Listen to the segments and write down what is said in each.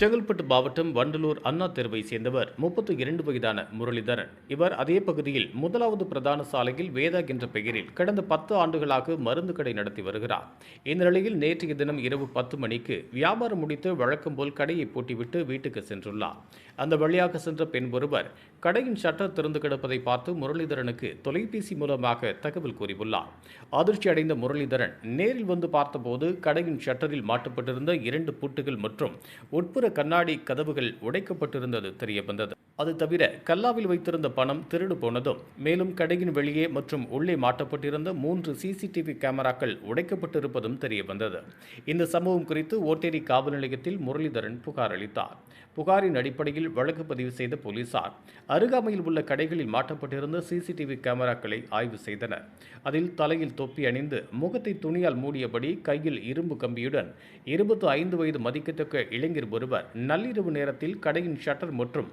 செங்கல்பட்டு மாவட்டம் வண்டலூர் அண்ணா தெருவை சேர்ந்தவர் முப்பத்தி இரண்டு வயதான முரளிதரன். இவர் அதே பகுதியில் முதலாவது பிரதான சாலையில் வேதா என்ற பெயரில் கடந்த பத்து ஆண்டுகளாக மருந்து கடை நடத்தி வருகிறார். இந்த நிலையில் நேற்றைய தினம் இரவு பத்து மணிக்கு வியாபாரம் முடித்து வழக்கம் போல் கடையை பூட்டிவிட்டு வீட்டுக்கு சென்றுள்ளார். அந்த வழியாக சென்ற பெண் ஒருவர் கடையின் ஷட்டர் திறந்து கிடப்பதை பார்த்து முரளிதரனுக்கு தொலைபேசி மூலமாக தகவல் கூறியுள்ளார். அதிர்ச்சி அடைந்த முரளிதரன் நேரில் வந்து பார்த்தபோது கடையின் ஷட்டரில் மாட்டப்பட்டிருந்த இரண்டு பூட்டுகள் மற்றும் உட்புற கண்ணாடி கதவுகள் உடைக்கப்பட்டிருந்தது தெரிய வந்தது அது தவிர கல்லாவில் வைத்திருந்த பணம் திருடு போனதும் மேலும் கடையின் வெளியே மற்றும் உள்ளே மாட்டப்பட்டிருந்த மூன்று சிசிடிவி கேமராக்கள் உடைக்கப்பட்டிருப்பதும் தெரியவந்தது இந்த சம்பவம் குறித்து ஓட்டேரி காவல் நிலையத்தில் முரளிதரன் புகார் அளித்தார். புகாரின் அடிப்படையில் வழக்கு பதிவு செய்த போலீசார் அருகாமையில் உள்ள கடைகளில் மாட்டப்பட்டிருந்த சிசிடிவி கேமராக்களை ஆய்வு செய்தனர். அதில் தலையில் தொப்பி அணிந்து முகத்தை துணியால் மூடியபடி கையில் இரும்பு கம்பியுடன் இருபத்து ஐந்து வயது மதிக்கத்தக்க இளைஞர் ஒருவர் நள்ளிரவு நேரத்தில் கடையின் ஷட்டர் மற்றும்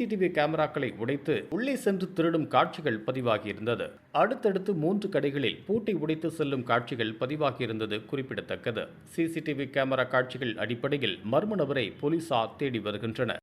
சிசிடிவி கேமராக்களை உடைத்து உள்ளே சென்று திருடும் காட்சிகள் பதிவாகியிருந்தது. அடுத்தடுத்து மூன்று கடைகளில் பூட்டை உடைத்து செல்லும் காட்சிகள் பதிவாகியிருந்தது குறிப்பிடத்தக்கது. சிசிடிவி கேமரா காட்சிகள் அடிப்படையில் மர்ம நபரை போலீசார் தேடி வருகின்றனர்.